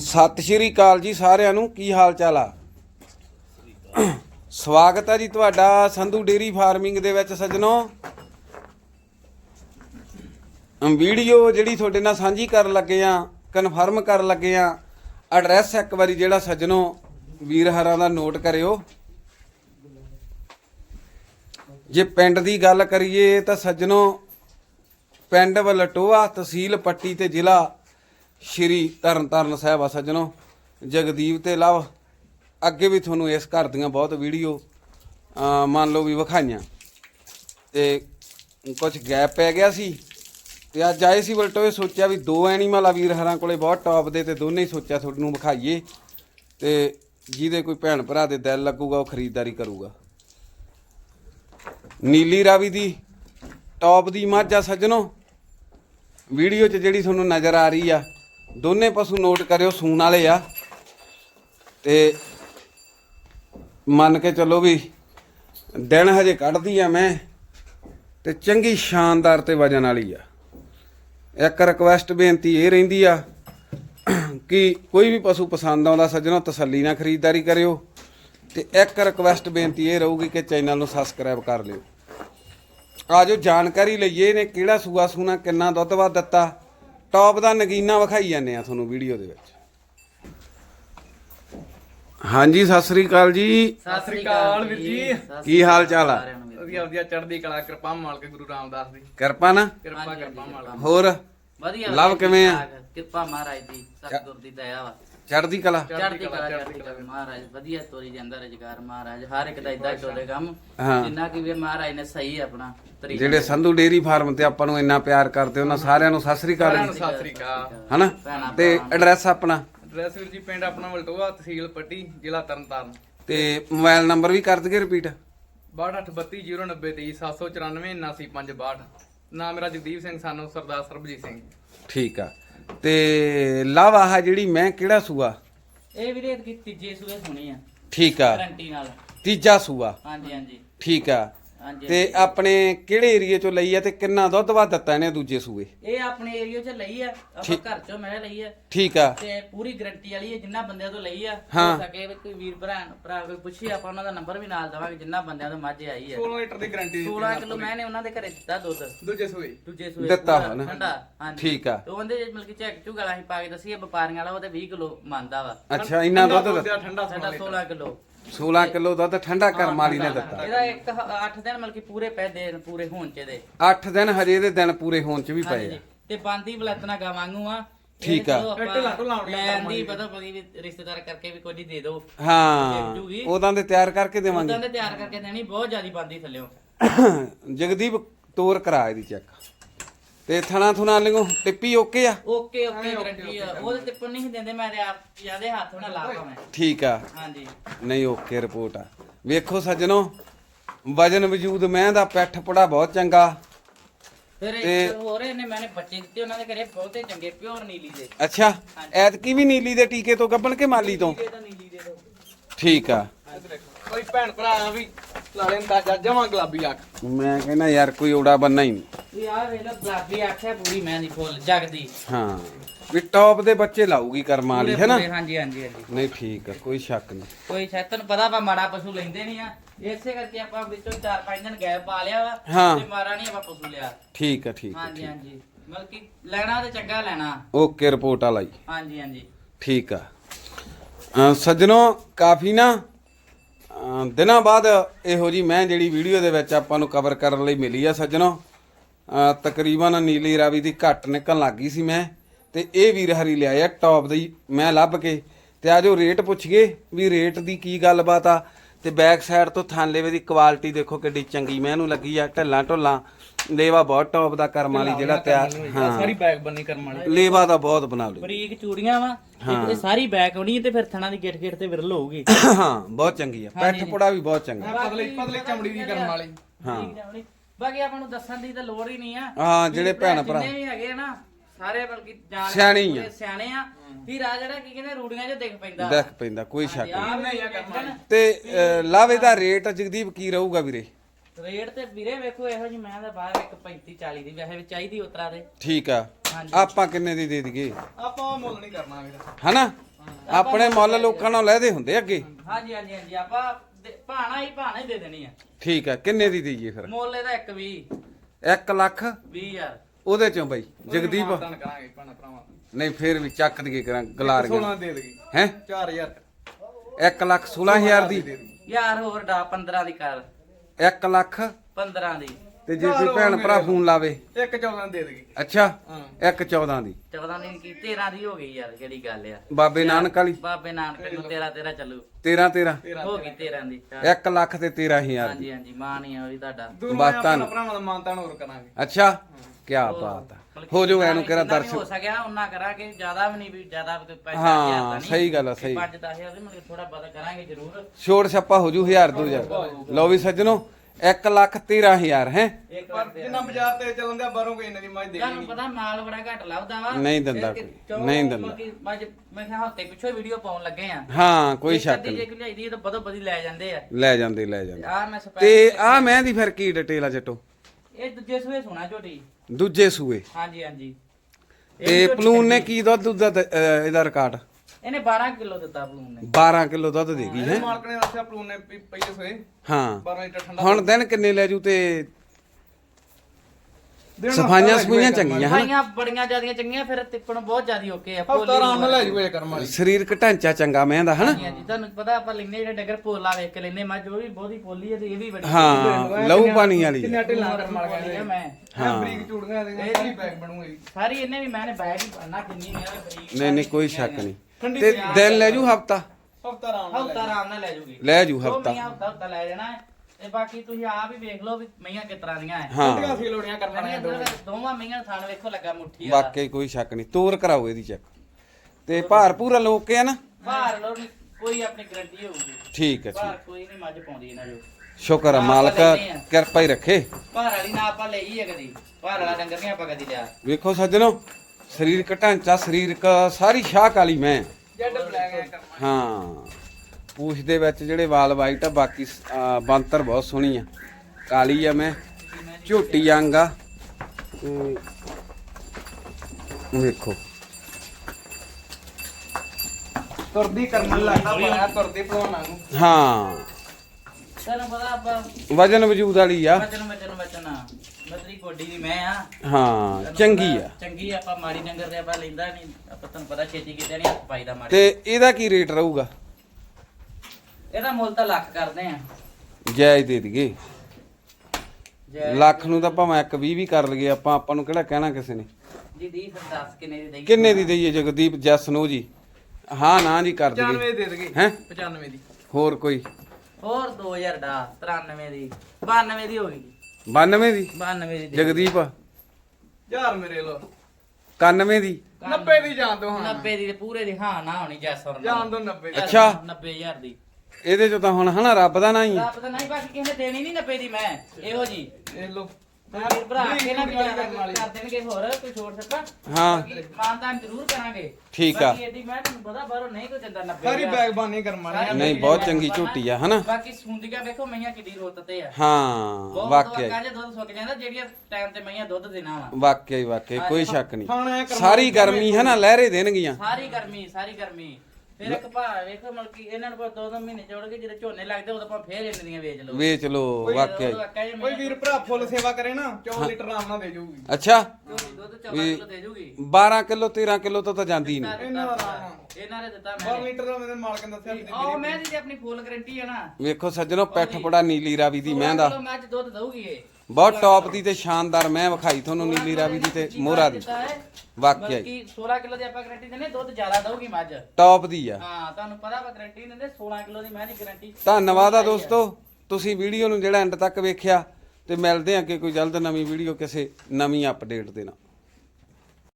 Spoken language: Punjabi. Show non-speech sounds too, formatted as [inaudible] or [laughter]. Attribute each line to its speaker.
Speaker 1: ਸਤਿ ਸ਼੍ਰੀ ਅਕਾਲ ਜੀ ਸਾਰਿਆਂ ਨੂੰ, ਕੀ ਹਾਲ ਚਾਲ ਆ? ਸਵਾਗਤ ਹੈ ਜੀ ਤੁਹਾਡਾ ਸੰਧੂ ਡੇਰੀ ਫਾਰਮਿੰਗ ਦੇ ਵਿੱਚ ਸੱਜਣੋ। ਵੀਡੀਓ ਜਿਹੜੀ ਤੁਹਾਡੇ ਨਾਲ ਸਾਂਝੀ ਕਰਨ ਲੱਗੇ ਆ ਕਨਫਰਮ ਕਰਨ ਲੱਗੇ ਆ ਐਡਰੈਸ ਇੱਕ ਵਾਰੀ ਜਿਹੜਾ ਸੱਜਣੋ, ਵੀਰ ਹਰਾਂ ਦਾ ਨੋਟ ਕਰਿਓ। ਜੇ ਪਿੰਡ ਦੀ ਗੱਲ ਕਰੀਏ ਤਾਂ ਸੱਜਣੋ, ਪਿੰਡ ਵਲਟੋਆ ਤਹਿਸੀਲ ਪੱਟੀ ਤੇ ਜ਼ਿਲ੍ਹਾ ਸ਼੍ਰੀ ਤਰਨਤਾਰਨ ਸਾਹਿਬ ਆ ਸੱਜਣੋ, ਜਗਦੀਪ ਤੇ ਲਵ। ਅੱਗੇ ਵੀ ਤੁਹਾਨੂੰ ਇਸ ਘਰ ਦੀਆਂ ਬਹੁਤ ਵੀਡੀਓ ਮੰਨ ਲਓ ਵੀ ਵਿਖਾਈਆਂ। ਤੇ ਕੁਝ ਗੈਪ ਪੈ ਗਿਆ ਸੀ, ਤੇ ਅੱਜ ਆਏ ਸੀ ਵਲਟੋਏ ਸੋਚਿਆ ਵੀ ਦੋ ਐਨੀਮਲ ਆ ਵੀਰ ਹਰਾਂ ਕੋਲੇ ਬਹੁਤ ਟੌਪ ਦੇ ਤੇ ਦੋਨੇ ਹੀ ਸੋਚਿਆ ਤੁਹਾਨੂੰ ਵਿਖਾਈਏ। ਤੇ ਜਿਹਦੇ ਕੋਈ ਭੈਣ ਭਰਾ ਦੇ ਦਿਲ ਲੱਗੂਗਾ, ਉਹ ਖਰੀਦਦਾਰੀ ਕਰੂਗਾ। ਨੀਲੀ ਰਾਵੀ ਦੀ ਟੌਪ ਦੀ ਮੱਝ ਆ ਸੱਜਣੋ। ਵੀਡੀਓ 'ਚ ਜਿਹੜੀ ਤੁਹਾਨੂੰ ਨਜ਼ਰ ਆ ਰਹੀ ਆ ਦੋਨੇ ਪਸ਼ੂ ਨੋਟ ਕਰਿਓ, ਸੂਣ ਵਾਲੇ ਆ। ਤੇ ਮੰਨ ਕੇ ਚੱਲੋ ਵੀ ਦਿਨ ਹਜੇ ਕੱਢਦੀ ਆ ਮੈਂ, ਤੇ ਚੰਗੀ ਸ਼ਾਨਦਾਰ ਤੇ ਵਜਨ ਵਾਲੀ ਆ। ਇੱਕ ਰਿਕਵੈਸਟ ਬੇਨਤੀ ਇਹ ਰਹਿੰਦੀ ਆ ਕਿ ਕੋਈ ਵੀ ਪਸ਼ੂ ਪਸੰਦ ਆਉਂਦਾ ਸੱਜਣੋ, ਤਸੱਲੀ ਨਾਲ ਖਰੀਦਦਾਰੀ ਕਰਿਓ। ਤੇ ਇੱਕ ਰਿਕਵੈਸਟ ਬੇਨਤੀ ਇਹ ਰਹੂਗੀ ਕਿ ਚੈਨਲ ਨੂੰ ਸਬਸਕ੍ਰਾਈਬ ਕਰ ਲਿਓ। ਆਜੋ ਜਾਣਕਾਰੀ ਲਈਏ ਨੇ ਕਿਹੜਾ ਸੂਆ ਸੂਣਾ, ਕਿੰਨਾ ਦੁੱਧ ਵਾ ਦਿੱਤਾ। ਟੌਪ ਦਾ ਨਗੀਨਾ ਵਿਖਾਈ ਜਾਂਦੇ ਆ ਤੁਹਾਨੂੰ ਵੀਡੀਓ ਦੇ ਵਿੱਚ। ਹਾਂਜੀ ਸਤਿ ਸ੍ਰੀ ਅਕਾਲ ਜੀ।
Speaker 2: ਸਤਿ ਸ੍ਰੀ ਅਕਾਲ ਵੀਰ ਜੀ।
Speaker 1: ਕੀ ਹਾਲ ਚਾਲ ਆ?
Speaker 2: ਵਧੀਆ ਵਧੀਆ ਚੜ੍ਹਦੀ ਕਲਾ ਕਿਰਪਾ ਮਾਲਕ ਗੁਰੂ ਰਾਮਦਾਸ ਦੀ।
Speaker 1: ਕਿਰਪਾ ਨਾ?
Speaker 2: ਕਿਰਪਾ ਕਿਰਪਾ ਮਾਲਕ।
Speaker 1: ਹੋਰ?
Speaker 3: ਵਧੀਆ
Speaker 1: ਲਵ ਕਿਵੇਂ ਆ?
Speaker 3: ਕਿਰਪਾ ਮਹਾਰਾਜ ਦੀ ਸਤਿਗੁਰ ਦੀ ਦਇਆ ਵਾ।
Speaker 1: ਚੜ੍ਹਦੀ ਕਲਾ।
Speaker 3: ਚੜ੍ਹਦੀ ਕਲਾ ਚੜ੍ਹਦੀ ਕਲਾ। ਮਹਾਰਾਜ ਵਧੀਆ ਤੋਰੀ ਜਾਂਦਾ ਰੁਜ਼ਗਾਰ ਮਹਾਰਾਜ। ਹਰ ਇੱਕ ਦਾ ਇਦਾਂ ਟੋਲੇ ਕੰਮ।
Speaker 1: ਹਾਂ।
Speaker 3: ਜਿੰਨਾ ਕਿ ਵੀ ਮਹਾਰਾਜ ਨੇ ਸਹੀ ਆਪਣਾ ਤਰੀਕਾ
Speaker 1: ਜਿਹੜੇ ਸੰਧੂ ਡੇਰੀ ਫਾਰਮ ਤੇ ਆਪਾਂ ਨੂੰ ਇੰਨਾ ਪਿਆਰ ਕਰਦੇ ਉਹਨਾਂ ਸਾਰਿਆਂ ਨੂੰ ਸਤਿ ਸ੍ਰੀ ਅਕਾਲ ਜੀ।
Speaker 2: ਸਤਿ ਸ੍ਰੀ ਅਕਾਲ।
Speaker 1: ਹਨਾ?
Speaker 3: ਭੈਣਾਂ
Speaker 1: ਤੇ ਐਡਰੈਸ ਆਪਣਾ?
Speaker 2: ਐਡਰੈਸ ਵੀਰ ਜੀ ਪਿੰਡ ਆਪਣਾ ਵਲਟੋਆ ਤਹਿਸੀਲ ਪੱਟੀ ਜ਼ਿਲ੍ਹਾ ਤਰਨਤਾਰਨ।
Speaker 1: ਤੇ ਮੋਬਾਈਲ ਨੰਬਰ ਵੀ ਕਰ ਦਈਏ ਰਿਪੀਟ
Speaker 2: 6283090795 ਨਾਮ ਮੇਰਾ ਜਗਦੀਪ ਸਿੰਘ ਸਾਨੂੰ ਸਰਦਾਰ ਸਰਬਜੀਤ ਸਿੰਘ।
Speaker 1: ਠੀਕ ਆ। ਤੇ ਲਵ ਆਹ ਜਿਹੜੀ ਮੈਂ ਕਿਹੜਾ ਸੂਆ?
Speaker 3: ਇਹ ਵੀਰੇ ਕੀ ਤੀਜੇ ਸੂਏ ਸੁਣੀ ਆ।
Speaker 1: ਠੀਕ ਆ।
Speaker 3: ਗਰੰਟੀ ਨਾਲ।
Speaker 1: ਤੀਜਾ ਸੂਆ।
Speaker 3: ਹਾਂਜੀ ਹਾਂਜੀ।
Speaker 1: ਠੀਕ ਆ।
Speaker 3: ਹਾਂਜੀ
Speaker 1: ਤੇ ਆਪਣੇ ਕਿਹੜੇ ਏਰੀਏ ਚੋਂ ਲਈ ਆ ਤੇ ਕਿੰਨਾ ਦੁੱਧ ਵਾ ਦਿੱਤਾ ਇਹਨੇ ਦੂਜੇ ਸੂਏ?
Speaker 3: ਇਹ ਆਪਣੇ ਏਰੀਆ 'ਚ ਲਈ ਆ ਆਪਾਂ
Speaker 1: ਠੀਕ।
Speaker 3: ਘਰ 'ਚੋਂ ਮੈਂ ਲਈ ਆ।
Speaker 1: ਠੀਕ ਆ।
Speaker 3: ਤੇ ਪੂਰੀ ਗਰੰਟੀ ਵਾਲੀ ਹੈ ਜਿੰਨਾ ਬੰਦਿਆਂ ਤੋਂ ਲਈ ਆ
Speaker 1: ਹਾਂ।
Speaker 3: ਹੋ। ਸਕੇ ਵੀ ਕੋਈ ਵੀਰ ਭਰਾ ਭਰਾ ਕੋਈ ਪੁੱਛੀ ਆਪਾਂ ਉਹਨਾਂ ਦਾ ਨੰਬਰ ਵੀ ਨਾਲ ਦਵਾਂਗੇ ਜਿੰਨਾ ਬੰਦਿਆਂ ਤੋਂ ਮੱਝ ਆਈ ਹੈ
Speaker 2: 16 ਲੀਟਰ ਦੀ ਗਾਰੰਟੀ
Speaker 3: 16 ਕਿਲੋ ਮੈਂ ਨੇ ਉਹਨਾਂ ਦੇ ਘਰੇ ਦਿੱਤਾ ਦੁੱਧ।
Speaker 2: ਦੂਜੇ ਸੂਏ।
Speaker 3: ਦੂਜੇ ਸੂਏ
Speaker 1: ਦਿੱਤਾ
Speaker 3: ਪੂਰਾ। ਠੰਡਾ ਹਾਂਜੀ।
Speaker 1: ਠੀਕ ਆ।
Speaker 3: ਤੇ ਉਹਦੇ ਮਤਲਬ ਕਿ ਚੈੱਕ ਚੁ ਗਲਾ ਅਸੀਂ ਪਾ ਕੇ ਦਸੀਏ ਵਪਾਰੀਆਂ ਵਾਲਾ ਉਹ ਤੇ 20 ਕਿਲੋ ਮੰਨਦਾ ਵਾ।
Speaker 1: ਅੱਛਾ ਇੰਨਾ ਦੁੱਧ
Speaker 2: ਠੰਡਾ
Speaker 1: ਦਿੱਤਾ।
Speaker 2: ਠੰਡਾ
Speaker 3: ਸਾਡਾ 16 ਕਿਲੋ।
Speaker 1: 16 ਕਿਲੋ ਦੁੱਧ ਠੰਡਾ ਕਰਮ ਵਾਲੀ ਨੇ ਦਿੱਤਾ।
Speaker 3: ਇਹਦਾ ਇੱਕ 8 ਦਿਨ ਮਤਲਬ ਕਿ ਪੂਰੇ ਪੈ ਦੇ ਪੂਰੇ ਹੋਣ ਚ ਦੇ
Speaker 1: 8 ਦਿਨ ਹਜੇ ਦੇ ਦਿਨ ਪੂਰੇ ਹੋਣ ਚ ਵੀ ਪਏ ਆ।
Speaker 3: ਤੇ ਬੰਦੀ ਬਲਤਨਾ ਗਾਵਾਂਗੂ ਆ।
Speaker 1: ਠੀਕ ਆ।
Speaker 2: ਢਿੱਲਾਂ ਢੁੱਲਾਂ ਆਉਣੀਆਂ
Speaker 3: ਲੈ ਆਂਦੀ ਪਤਾ ਪਈ ਵੀ ਰਿਸ਼ਤੇਦਾਰ ਕਰਕੇ ਵੀ ਕੋਈ ਨਹੀਂ ਦੇ ਦਿਓ
Speaker 1: ਹਾਂ
Speaker 3: ਜੂਗੀ।
Speaker 1: ਉਦਾਂ ਦੇ ਤਿਆਰ ਕਰਕੇ ਦੇਵਾਂਗੇ।
Speaker 3: ਉਦਾਂ ਦੇ ਤਿਆਰ ਕਰਕੇ ਦੇਣੀ ਬਹੁਤ ਜ਼ਿਆਦੀ ਬੰਦੀ ਥੱਲਿਓ।
Speaker 1: ਜਗਦੀਪ ਤੋਰ ਕਰਾ ਇਹਦੀ ਚੈੱਕ। ਤੇ ਥਣਾ ਥੁਣਾ ਲਿਓ ਟਿੱਪੀ ਓਕੇ ਆ?
Speaker 3: ਓਕੇ ਓਕੇ ਗਰੰਟੀ ਆ। ਉਹਦੇ ਤੇ ਨਹੀਂ ਦਿੰਦੇ ਮੈਂ ਤੇ ਆਪ ਜਿਆਦੇ ਹੱਥ ਨਾਲ ਲਾ ਪਾਵਾਂ
Speaker 1: ਠੀਕ ਆ।
Speaker 3: ਹਾਂਜੀ।
Speaker 1: ਨਹੀਂ ਓਕੇ ਰਿਪੋਰਟ ਆ। ਵੇਖੋ ਸੱਜਣੋ ਵਜਨ ਵਜੂਦ ਮੈਂ ਦਾ ਪੈਠ ਪੜਾ ਬਹੁਤ ਚੰਗਾ।
Speaker 3: ਫਿਰ
Speaker 1: ਤੇ-
Speaker 3: ਇੱਕ ਹੋਰ ਇਹਨੇ ਮੈਨੇ ਬੱਚੇ ਦਿੱਤੇ ਉਹਨਾਂ ਦੇ ਘਰੇ ਬਹੁਤੇ ਚੰਗੇ ਪਿਓਰ ਨੀਲੀ ਦੇ।
Speaker 1: ਅੱਛਾ ਐਤਕੀ ਵੀ ਨੀਲੀ ਦੇ ਟੀਕੇ ਤੋਂ ਗੱਬਣ ਕੇ ਮਾਲੀ ਤੋਂ? ਠੀਕ ਆ।
Speaker 2: ਕੋਈ ਭੈਣ ਭਰਾ ਵੀ ਲਾ ਲੈਣ ਦਾ ਜਮਾ ਗੁਲਾਬੀ ਅੱਖ
Speaker 1: ਮੈਂ ਕਹਿੰਦਾ ਯਾਰ ਕੋਈ ਓੜਾ ਬੰਨਾ ਹੀ ਨਹੀਂ।
Speaker 3: ਇਹ ਆ ਵੇਖ ਲੋ ਗੁਲਾਬੀ ਆਖਿਆ ਪੂਰੀ ਮੈਂ ਦੀ ਫੁੱਲ ਜਗਦੀ।
Speaker 1: ਹਾਂ ਵੀ ਟੌਪ ਦੇ ਬੱਚੇ ਲਾਊਗੀ ਕਰਮਾਂ ਵਾਲੀ ਹੈ ਨਾ?
Speaker 3: ਪੂਰੇ, ਹਾਂਜੀ ਹਾਂਜੀ ਹਾਂਜੀ।
Speaker 1: ਨਹੀਂ ਠੀਕ ਆ ਕੋਈ ਸ਼ੱਕ ਨਹੀਂ।
Speaker 3: ਕੋਈ ਸ਼ਾਇਦ ਤੈਨੂੰ ਪਤਾ ਆਪਾਂ ਮਾੜਾ ਪਸ਼ੂ ਲੈਂਦੇ ਨਹੀਂ ਆ। ਇਸੇ ਕਰਕੇ ਆਪਾਂ ਵਿੱਚੋਂ 4-5 ਦਿਨ ਗੈਪ ਪਾ ਲਿਆ ਵਾ
Speaker 1: ਹਾਂ।
Speaker 3: ਤੇ ਮਾਰਾ ਨਹੀਂ ਆਪਾਂ ਪਸ਼ੂ ਲਿਆ।
Speaker 1: ਠੀਕ ਆ ਠੀਕ ਆ
Speaker 3: ਹਾਂਜੀ ਹਾਂਜੀ। ਮਤਲਬ ਕਿ ਲੈਣਾ ਤੇ ਚੰਗਾ ਲੈਣਾ।
Speaker 1: ਓਕੇ ਰਿਪੋਰਟ ਵਾਲਾ ਹੀ
Speaker 3: ਹਾਂਜੀ ਹਾਂਜੀ।
Speaker 1: ਠੀਕ ਆ। ਅਹ ਸੱਜਣੋ ਕਾਫੀ ਨਾ ਦਿਨਾਂ ਬਾਅਦ ਇਹੋ ਜੀ ਮੈਂ ਜਿਹੜੀ ਵੀਡੀਓ ਦੇ ਵਿੱਚ ਆਪਾਂ ਨੂੰ ਕਵਰ ਕਰਨ ਲਈ ਮਿਲੀ ਆ ਸੱਜਣੋ ਤਕਰੀਬਨ ਨੀਲੀ ਰਾਵੀ ਦੀ ਘੱਟ ਨਿਕਲਣ ਲੱਗੀ ਸੀ ਮੈਂ, ਤੇ ਇਹ ਵੀਰ ਹਰੀ ਲਿਆਇਆ ਟੌਪ ਦੀ ਮੈਂ ਲੱਭ ਕੇ, ਤੇ ਆਜੋ ਰੇਟ ਪੁੱਛੀਏ ਵੀ ਰੇਟ ਦੀ ਕੀ ਗੱਲਬਾਤ ਆ। ਤੇ ਬੈਕ ਸਾਈਡ ਤੋਂ ਥਾਂਲੇਵੇ ਦੀ ਕੁਆਲਿਟੀ ਦੇਖੋ ਕਿੱਡੀ ਚੰਗੀ। ਮੈਂ ਇਹਨੂੰ ਲੱਗੀ ਆ ਢੱਲਾਂ ਢੁੱਲਾਂ। ਲੇਵਾ ਬਹੁਤ ਟੌਪ ਦਾ ਕਰਮ ਵਾਲੀ ਜਿਹੜਾ ਤਿਆਰ ਹਾਂ।
Speaker 2: ਸਾਰੀ ਬੈਗ ਬੰਨੀ ਕਰਮ ਵਾਲੀ।
Speaker 1: ਲੇਵਾ ਦਾ ਬਹੁਤ ਬਣਾ ਲਿਓ
Speaker 3: ਬਰੀਕ ਚੂੜੀਆਂ ਵਾ ਇਹ ਸਾਰੀ ਬੈਕ ਆਉਣੀ ਹੈ ਤੇ ਫਿਰ ਥਣਾ ਦੀ ਗਿੱਟ ਗਿੱਟ ਤੇ ਵਿਰਲ ਹੋਊਗੀ। [coughs]
Speaker 1: ਹਾਂ ਬਹੁਤ ਚੰਗੀ ਆ। ਪੈਠ ਪੁੜਾ ਵੀ ਬਹੁਤ ਚੰਗਾ।
Speaker 2: ਪਤਲੀ ਪਤਲੀ ਚਮੜੀ ਦੀ ਕਰਮ ਵਾਲੀ।
Speaker 1: ਹਾਂ।
Speaker 3: ਬਾਕੀ ਆਪਾਂ ਨੂੰ ਦੱਸਣ ਦੀ ਤਾਂ ਲੋੜ ਹੀ ਨਹੀਂ ਆ।
Speaker 1: ਹਾਂ ਜਿਹੜੇ ਭੈਣ ਭਰਾ।
Speaker 3: ਜਿੰਨੇ ਵੀ ਹੈਗੇ ਆ ਨਾ ਸਾਰੇ ਬਲਕਿ ਜਾਣ
Speaker 1: ਸਿਆਣੇ ਹੀ ਆ।
Speaker 3: ਸਿਆਣੇ ਆ। ਫਿਰ ਆ ਜਿਹੜਾ ਕੀ ਕਹਿੰਦੇ ਰੂੜੀਆਂ 'ਚ ਦਿਖ ਪੈਂਦਾ।
Speaker 1: ਦੇਖ ਪੈਂਦਾ ਕੋਈ ਸ਼ੱਕ ਨਹੀਂ।
Speaker 3: ਆ
Speaker 1: ਤੇ ਲਾਵੇ ਦਾ ਰੇਟ ਜਗਦੀਪ ਕੀ ਰਹੂਗਾ ਵੀਰੇ?
Speaker 3: ਰੇਟ ਤੇ ਵੀਰੇ ਵੇਖੋ ਇਹੋ ਜੀ ਮੈਂ ਤਾਂ ਬਾਹਰ ਇੱਕ 35 40 ਦੀ ਵੈਸੇ ਵੀ ਚਾਹੀਦੀ ਉਤਰਾ ਦੇ।
Speaker 1: ਠੀਕ ਆ।
Speaker 3: ਹਾਂਜੀ।
Speaker 1: ਆਪਾਂ ਕਿੰਨੇ ਦੀ ਦੇ ਦਈਏ?
Speaker 2: ਆਪਾਂ ਮੁੱਲ ਨਹੀਂ ਕਰਨਾ ਵੀਰ।
Speaker 1: ਹਨਾ? ਆਪਣੇ ਮੁੱਲ ਲੋਕਾਂ ਨਾਲ ਲੈਦੇ ਹੁੰਦੇ ਅੱਗੇ।
Speaker 3: ਹਾਂਜੀ ਹਾਂਜੀ ਹਾਂਜੀ। ਆਪਾਂ ਦੇ- ਭਾਣਾ ਹੀ ਭਾਣਾ ਹੀ ਦੇ ਦੇਣੀ ਆ।
Speaker 1: ਠੀਕ ਆ ਕਿੰਨੇ ਦੀ ਦਈਏ ਫਿਰ?
Speaker 3: ਮੁੱਲ ਇਹਦਾ 1 20
Speaker 1: 1 ਲੱਖ?
Speaker 3: 20000
Speaker 1: ਉਹਦੇ ਚੋਂ ਬਈ ਜਗਦੀਪ।
Speaker 2: ਮਾਨਤਾਨ ਕਰਾਂਗੇ ਭੈਣਾਂ ਭਰਾਵਾਂ
Speaker 1: ਨਹੀਂ ਫੇਰ ਵੀ ਚੱਕ ਦਈਏ ਕਰਾਂ ਗਲਾਰੀਆਂ
Speaker 2: 16 ਦੇ ਦੇਗੀ।
Speaker 1: ਹੈ?
Speaker 2: 4000
Speaker 1: 1 ਲੱਖ 16000 ਦੀ।
Speaker 3: ਯਾਰ ਹੋਰ ਡਾ 15 ਦੀ ਕਰ।
Speaker 1: 1 ਲੱਖ
Speaker 3: 15 ਦੀ।
Speaker 1: ਤੇ ਜੇ ਕੋਈ ਭੈਣ ਭਰਾ ਫੋਨ ਲਾਵੇ।
Speaker 2: ਇੱਕ 14 ਦੇ ਦੇਗੀ।
Speaker 1: ਅੱਛਾ
Speaker 2: ਹਾਂ।
Speaker 1: 1 14 ਦੀ।
Speaker 3: 14 ਦੀ ਕੀ 13 ਦੀ ਹੋ ਗਈ ਯਾਰ ਕਿਹੜੀ ਗੱਲ ਆ।
Speaker 1: ਬਾਬੇ ਨਾਨਕ ਵਾਲੀ।
Speaker 3: ਬਾਬੇ ਨਾਨਕ ਨੂੰ 13 13 ਚੱਲੂ।
Speaker 1: 13 13
Speaker 3: ਹੋ ਗਈ 13 ਦੀ
Speaker 1: 1 ਲੱਖ ਤੇ 13000 ਦੀ।
Speaker 3: ਹਾਂਜੀ ਹਾਂਜੀ ਮਾਂ ਨਹੀਂ ਆ ਉਹ ਵੀ ਤੁਹਾਡਾ
Speaker 1: ਬਸ
Speaker 2: ਆਪਾਂ
Speaker 1: ਧੰਨ।
Speaker 2: ਭਰਾਵਾਂ ਦਾ ਮਾਨਤਾਨ ਹੋਰ ਕਰਾਂਗੇ।
Speaker 1: ਅੱਛਾ। ਕੀ ਬਾਤ ਆ। ਹੋ ਜੋ ਇਹਨੂੰ ਕਿਹੜਾ
Speaker 3: ਜਿੰਨਾ ਵੀ ਹੋ ਸਕਿਆ ਉਹਨਾਂ ਕਰਾਂਗੇ ਜ਼ਿਆਦਾ ਵੀ ਨਹੀਂ ਵੀ ਜ਼ਿਆਦਾ ਵੀ ਕੋਈ
Speaker 1: ਹਾਂ,
Speaker 3: ਦਾ ਨਹੀਂ।
Speaker 1: ਸਹੀ ਗੱਲ ਆ, ਸਹੀ।
Speaker 3: 5 10000 ਦੇ ਮਤਲਬ ਥੋੜਾ ਬਹੁਤਾ ਕਰਾਂਗੇ ਜ਼ਰੂਰ।
Speaker 1: ਛੋੜ ਛੱਪਾ ਹੋ ਜੂ 1000 2000 ਲਓ ਵੀ ਸੱਜਣੋ 1 ਲੱਖ 13000 ਹੈ?
Speaker 3: ਇੱਕ
Speaker 2: ਪਰ ਜਿੰਨਾ ਬਾਜ਼ਾਰ ਤੇ ਚੱਲਣ ਦਿਆ ਬਾਹਰੋਂ ਕੋਈ ਇਹਨਾਂ ਦੀ ਮੱਝ ਦੇ
Speaker 3: ਤੁਹਾਨੂੰ ਪਤਾ ਮਾਲ ਬੜਾ ਘੱਟ ਲੱਭਦਾ ਵਾ।
Speaker 1: ਨਹੀਂ ਦਿੰਦਾ ਕੋਈ, ਨਹੀਂ ਦਿੰਦਾ।
Speaker 3: ਮੱਝ ਮੈਂ ਕਿਹਾ ਹਫ਼ਤੇ ਪਿੱਛੋਂ ਵੀਡੀਓ ਪਾਉਣ ਲੱਗੇ ਆ।
Speaker 1: ਹਾਂ ਕੋਈ ਸ਼ੱਕ
Speaker 3: ਅੱਧੀ ਜੇ
Speaker 1: ਨਹੀਂ।
Speaker 3: ਕੋਈ ਲਿਆਈਦੀ ਤਾਂ ਬਦੋ ਬਦੀ ਲੈ ਜਾਂਦੇ ਆ।
Speaker 1: ਲੈ ਜਾਂਦੇ ਲੈ ਜਾਂਦੇ।
Speaker 3: ਆ ਮੈਂ ਸਪੈਸ਼ਲ
Speaker 1: ਤੇ ਆ ਮੈਂ ਦੀ ਫਿਰ ਕੀ ਡਿਟੇਲ ਆ ਜੱਟੋ
Speaker 3: ਇਹ ਦੂਜੇ ਸੂਏ ਸੋਣਾ ਝੋਟੀ।
Speaker 1: ਦੂਜੇ ਸੂਏ।
Speaker 3: ਹਾਂਜੀ ਹਾਂਜੀ। ਇਹ
Speaker 1: ਤੇ
Speaker 3: ਝੋਟੀ
Speaker 1: ਪਲੂਨ ਨੇ। ਕੀ ਦੁੱਧ ਦੁੱਧ ਦਾ ਦ- ਅਹ ਇਹਦਾ ਰਿਕਾਰਡ
Speaker 3: ਇਹਨੇ 12 ਕਿਲੋ ਦਿੱਤਾ ਪਲੂਨ ਨੇ।
Speaker 1: 12 ਕਿਲੋ ਦੁੱਧ ਦੇਗੀ ਹੈ
Speaker 2: ਮਾਲਕ ਨੇ ਦੱਸਿਆ ਪਲੂਨ ਨੇ ਵੀ ਪਹਿਲੇ ਸੋਏ।
Speaker 1: ਹਾਂ।
Speaker 2: 12 ਲੀਟਰ ਠੰਡਾ
Speaker 1: ਹੁਣ ਦਿਨ ਕਿੰਨੇ ਲੈ ਜੂ ਤੇ ਸਫਾਈਆਂ
Speaker 2: ਹਫ਼ਤਾ ਲੈ
Speaker 1: ਸਫੂਈਆਂ ਚੰਗੀਆਂ ਹਨ
Speaker 3: ਭਾਈਆਂ ਬੜੀਆਂ ਜਿਆਦੀਆਂ ਚੰਗੀਆਂ ਫਿਰ ਤਿੱਪਣ ਬਹੁਤ ਜਿਆਦੀ ਓਕੇ ਆ
Speaker 2: ਹਫਤਾ ਆਰਾਮ ਨਾਲ ਲੈ ਇਹ ਕਰਮ ਵਾਲੀ।
Speaker 1: ਸਰੀਰਕ ਢਾਂਚਾ ਚੰਗਾ ਮੈਂ ਦਾ ਹਨਾ?
Speaker 3: ਹਾਂਜੀ ਤੁਹਾਨੂੰ ਪਤਾ ਆਪਾਂ ਲੈਨੇ ਜਿਹੜੇ ਡੰਗਰ ਪੋਲਾ ਵੇਖ ਕੇ ਲੈਨੇ ਮੱਝ ਉਹ ਵੀ ਬਹੁਤੀ ਪੋਲੀ ਹੈ ਤੇ ਇਹ ਵੀ ਬੜੀ
Speaker 1: ਹਾਂ ਲਹੂ ਪਾਣੀ ਵਾਲੀ
Speaker 2: ਕਿੰਨਾ ਢਿੱਲਾ ਕਰਮ ਵਾਲਾ
Speaker 3: ਪੋਲੀ ਆ
Speaker 2: ਕਹਿੰਦੇ
Speaker 3: ਮੈਂ।
Speaker 1: ਹਾਂ।
Speaker 2: ਹਾਂ ਬਰੀਕ ਚੂੜੀਆਂ ਦੇ ਸਾਰੀ ਬੈਗ ਬਣੂਗੀ।
Speaker 3: ਸਾਰੀ ਇਹਨੇ ਵੀ ਮੈਨੇ ਬੈਗ ਹੀ ਬਣਨਾ ਕਿੰਨੀ ਨੇ ਬਰੀਕ
Speaker 1: ਨਹੀਂ ਨਹੀਂ ਕੋਈ ਸ਼ੱਕ ਨਹੀਂ।
Speaker 2: ਠੰਡੀ
Speaker 1: ਤੇ ਦਿਨ ਲੈ ਜੂ ਹਫਤਾ?
Speaker 2: ਆਰਾਮ ਨਾਲ
Speaker 3: ਲੈ ਜੂਗੀ।
Speaker 1: ਲੈ ਜੂ
Speaker 3: ਦੋ
Speaker 1: ਹਫਤਾ
Speaker 3: ਮਹੀਆਂ ਹਫਤਾ ਹਫਤਾ ਲੈ ਜਾਣਾ। ਤੇ ਬਾਕੀ ਤੁਸੀਂ ਆਪ ਹੀ ਵੇਖ ਲਓ ਵੀ ਮਈਆਂ ਕਿਸ ਤਰ੍ਹਾਂ ਦੀਆਂ ਹੈ।
Speaker 2: ਠੰਡੀਆਂ
Speaker 1: ਹਾਂ
Speaker 2: ਲੋੜੀਆਂ ਕਰਮ ਵਾਲੀਆਂ ਦੋ
Speaker 3: ਦੋਵਾਂ। ਮਈਆਂ ਥਾਣ ਵੇਖੋ ਲੱਗਾ ਮੁੱਠੀ ਵਾਲਾ।
Speaker 1: ਵਾਕਈ ਕੋਈ ਸ਼ੱਕ ਨਹੀਂ ਤੋਰ ਕਰਾਓ ਇਹਦੀ ਚੈੱਕ ਤੇ ਭਾਰ ਪੂਰਾ ਲੋਕ ਕੇ ਆ ਨਾ?
Speaker 3: ਬਾਹਰ ਲੋ ਕੋਈ ਆਪਣੀ ਗਰੰਟੀ ਹੋਊਗੀ।
Speaker 1: ਠੀਕ ਹੈ ਠੀਕ।
Speaker 3: ਕੋਈ ਨਹੀਂ ਮੱਝ ਪਾਉਂਦੀ ਇਹਨਾਂ ਜੋ
Speaker 1: ਸ਼ੁਕਰ
Speaker 3: ਆਪਾਂ
Speaker 1: ਮਾਲਕ। ਕਿਰਪਾ ਹੀ ਰੱਖੇ।
Speaker 3: ਭਾਰ ਵਾਲੀ ਨਾ ਆਪਾਂ ਲਈ ਹੈ ਕਦੀ। ਭਾਰ ਵਾਲਾ ਡੰਗਰ ਨਹੀਂ ਆਪਾਂ ਕਦੀ ਲਿਆ।
Speaker 1: ਵੇਖੋ ਸੱਜਣੋ ਸਰੀਰਕ ਢਾਂਚਾ ਸਰੀਰਕ ਸਾਰੀ ਸ਼ਾਹ ਕਾਲੀ ਮੈਂ।
Speaker 2: ਜੱਡ ਬਲੈਕ ਹੈ ਕਰਮ
Speaker 1: ਹਾਂ। ਪੂਛ ਦੇ ਵਿੱਚ ਜਿਹੜੇ ਵਾਲ ਵਾਈਟ ਆ ਬਾਕੀ ਬੰਤਰ ਬਹੁਤ ਸੋਹਣੀ ਆ। ਕਾਲੀ ਆ ਮੈਂ। ਝੋਟੀ ਅੰਗ ਆ। ਤੇ ਵੇਖੋ।
Speaker 2: ਤੁਰਦੀ ਕਰਮ ਲੱਗਦਾ ਪਾਇਆ ਤੁਰਦੀ ਭਲਵਾਨਾਂ ਨੂੰ।
Speaker 1: ਹਾਂ।
Speaker 3: ਤੈਨੂੰ ਪਤਾ ਆਪਾਂ
Speaker 1: ਵਜਨ ਵਜੂਦ ਵਾਲੀ ਆ।
Speaker 3: ਬਚਨ ਬਚਨ ਬਚਨ ਮਤਰੀ ਕੋਡੀ ਦੀ ਮੈਂ ਆ।
Speaker 1: ਹਾਂ ਚੰਗੀ ਆ।
Speaker 3: ਚੰਗੀ ਆਪਾਂ ਮਾੜੀ ਡੰਗਰ ਦੇ ਆਪਾਂ ਲੈਂਦਾ ਨਹੀਂ। ਆਪਾਂ ਤੁਹਾਨੂੰ ਪਤਾ ਛੇਤੀ ਕਿਤੇ ਨਹੀਂ ਪਾਈਦਾ ਮਾੜੀ।
Speaker 1: ਤੇ ਇਹਦਾ ਕੀ ਰੇਟ ਰਹੂਗਾ?
Speaker 3: ਇਹਦਾ ਮੁੱਲ ਤਾਂ ਲੱਖ ਕਰਦੇ ਆ।
Speaker 1: ਜਾਇਜ਼ ਦੇ ਦਈਏ।
Speaker 3: ਜੈ
Speaker 1: ਲੱਖ ਨੂੰ ਤਾਂ ਭਾਵੇਂ ਇੱਕ 20 ਵੀ ਕਰ ਲਈਏ ਆਪਾਂ ਆਪਾਂ ਨੂੰ ਕਿਹੜਾ ਕਹਿਣਾ ਕਿਸੇ ਨੇ?
Speaker 3: ਜੀ ਦੀ ਫਿਰ ਦੱਸ ਕਿੰਨੇ ਦੀ ਦੇਈ
Speaker 1: ਕਿੰਨੇ ਦੀ ਦਈਏ ਜਗਦੀਪ ਜਸ ਨੂੰ ਜੀ? ਹਾਂ ਨਾ ਜੀ ਕਰ
Speaker 2: 95
Speaker 1: ਦਈਏ
Speaker 2: ਦੇ ਦੇਗੀ
Speaker 1: ਹੈਂ?
Speaker 2: 95 ਦੀ।
Speaker 1: ਹੋਰ ਕੋਈ?
Speaker 3: ਹੋਰ 2000 ਦਾ 93 ਦੀ। 92 ਦੀ ਹੋ ਗਈ।
Speaker 1: 92 ਦੀ?
Speaker 3: 92 ਦੀ ਦੇ
Speaker 1: ਜਗਦੀਪ?
Speaker 2: ਯਾਰ ਮੇਰੇ ਲੋ।
Speaker 1: 91 ਦੀ?
Speaker 2: 90 ਦੀ ਜਾਣ ਦੋ ਹਾਂ।
Speaker 3: 90 ਦੀ ਤੇ ਪੂਰੇ ਦੀ ਹਾਂ ਨਾ ਹੋਣੀ ਜੈਸ। ਹੋਰ
Speaker 2: ਜਾਣ ਦੋ 90 ਦੀ।
Speaker 1: ਅੱਛਾ।
Speaker 3: 90000 ਦੀ।
Speaker 1: ਇਹਦੇ ਚੋਂ ਤਾਂ ਹੁਣ ਹਨਾ ਰੱਬ ਦਾ ਨਾ ਹੀ। ਆ।
Speaker 3: ਰੱਬ ਤਾਂ ਨਹੀਂ ਬਾਕੀ ਕਿਸੇ ਨੇ ਦੇਣੀ ਨਹੀਂ 90 ਦੀ ਮੈਂ ਇਹੋ ਜੀ।
Speaker 2: ਇਹ ਲੋ
Speaker 3: ਮੇਰੇ ਭਰਾ ਕੇ ਨਾ ਵੀ ਕਰ ਦੇਣਗੇ ਹੋਰ ਕੋਈ ਛੋੜ ਸਕਾ
Speaker 1: ਹਾਂ।
Speaker 3: ਮਾਨਦਾਨ ਜ਼ਰੂਰ ਕਰਾਂਗੇ।
Speaker 1: ਠੀਕ ਆ।
Speaker 3: ਬਾਕੀ ਇਹਦੀ ਮੈਂ ਤੁਹਾਨੂੰ ਪਤਾ ਬਾਹਰੋਂ ਨਹੀਂ ਕੋਈ ਦਿੰਦਾ 90
Speaker 2: ਸਾਰੀ ਬੈਗ ਬਾਨੀ ਕਰਮ ਵਾਲੀ।
Speaker 1: ਨਹੀਂ ਬਹੁਤ ਚੰਗੀ ਝੋਟੀ ਆ ਹਨਾ?
Speaker 3: ਬਾਕੀ ਸੁੰਦੀਆਂ ਵੇਖੋ ਮਈਆਂ ਕਿੱਡੀ ਰੋਤ ਤੇ ਆ।
Speaker 1: ਹਾਂ
Speaker 3: ਬਹੁਤ
Speaker 1: ਵਾਕਿਆ
Speaker 3: ਵਾਕਾਂ ਜੇ ਦੁੱਧ ਸੁੱਕ ਜਾਂਦਾ ਜਿਹੜੀਆਂ ਟਾਈਮ ਤੇ ਮਈਆਂ ਦੁੱਧ ਦੇਣਾ ਵਾ।
Speaker 1: ਵਾਕਿਆ ਹੀ ਵਾਕਿਆ ਕੋਈ ਸ਼ੱਕ ਨਹੀਂ।
Speaker 2: ਹੈ
Speaker 1: ਸਾਰੀ ਗਰਮੀ ਹੈ ਨਾ ਲਹਿਰੇ ਦੇਣਗੀਆਂ।
Speaker 3: ਸਾਰੀ ਗਰਮੀ ਸਾਰੀ ਗਰਮੀ ਫਿਰ ਇੱਕ ਭਾ ਵੇਖੋ ਮਤਲਬ ਕਿ ਇਹਨਾਂ ਨੂੰ ਦੋ ਦੋ ਮਹੀਨੇ ਚੋੜ ਕੇ ਜਦੋਂ ਝੋਨੇ ਲੱਗਦੇ ਉਦੋਂ ਆਪਾਂ ਫੇਰ ਇਹਨਾਂ ਦੀਆਂ ਵੇਚ ਲਓ।
Speaker 1: ਵੇਚ ਲੋ ਵਾਕਿਆ ਹੀ
Speaker 2: ਕੋਈ ਵੀਰ ਭਰਾ ਫੁੱਲ ਸੇਵਾ ਕਰੇ ਨਾ 14 ਲੀਟਰ ਆਰਾਮ ਨਾਲ ਦੇ ਜਾਊਗੀ
Speaker 1: ਅੱਛਾ।
Speaker 3: ਦੁੱਧ 14 ਕਿਲੋ ਦੇ ਜੂਗੀ।
Speaker 1: 12 ਕਿਲੋ 13 ਕਿਲੋ ਤੋਂ ਤਾਂ ਜਾਂਦੀ ਨਹੀਂ।
Speaker 2: ਇਹਨਾਂ ਦਾ ਆਰਾਮ
Speaker 3: ਇਹਨਾਂ ਨੇ ਦਿੱਤਾ
Speaker 2: 12
Speaker 3: ਮੈਂ
Speaker 2: ਲੀਟਰ ਦਾ ਮੇਰੇ ਮਾਲਕ ਨੇ ਦੱਸਿਆ ਵੀ
Speaker 3: ਆਹ ਮੈਂ ਦੀ ਆਪਣੀ ਫੁੱਲ ਗਾਰੰਟੀ ਹੈ ਨਾ।
Speaker 1: ਵੇਖੋ ਸੱਜਣੋ ਪੈਠ ਪੜਾ ਨੀਲੀ ਰਾਵੀ ਦੀ ਮੈਂ ਦਾ।
Speaker 3: ਕਿਲੋ ਮੈਚ ਦੁੱਧ ਦਊਗੀ ਇਹ।
Speaker 1: ਬਹੁਤ ਟੌਪ ਦੀ ਤੇ ਸ਼ਾਨਦਾਰ ਮੈਂ ਵਿਖਾਈ ਤੁਹਾਨੂੰ ਨੀਲੀ ਰਾਵੀ ਦੀ ਤੇ ਮੋਹਰਾ ਦੀ। ਵਾਕਿਆ ਹੀ।
Speaker 3: ਬਲਕਿ 16 ਕਿਲੋ ਦੀ ਆਪਾਂ ਗਾਰੰਟੀ ਦਿੰਦੇ ਦੁੱਧ ਜ਼ਿਆਦਾ ਦਊਗੀ ਮੱਝ।
Speaker 1: ਟੌਪ ਦੀ ਆ।
Speaker 3: ਹਾਂ ਤੁਹਾਨੂੰ ਪਤਾ ਆਪਾਂ ਗਾਰੰਟੀ ਦਿੰਦੇ 16 ਕਿਲੋ ਦੀ ਮੈਂ ਦੀ ਗਾਰੰਟੀ
Speaker 1: ਧੰਨਵਾਦ ਆ ਦੋਸਤੋ। ਤੁਸੀਂ ਵੀਡੀਓ ਨੂੰ ਜਿਹੜਾ ਐਂਡ ਤੱਕ ਵੇਖਿਆ ਤੇ ਮਿਲਦੇ ਹਾਂ ਅੱਗੇ ਕੋਈ ਜਲਦ ਨਵੀਂ ਵੀਡੀਓ ਕਿਸੇ ਨਵੀਂ ਅਪਡੇਟ ਦੇ ਨਾਲ।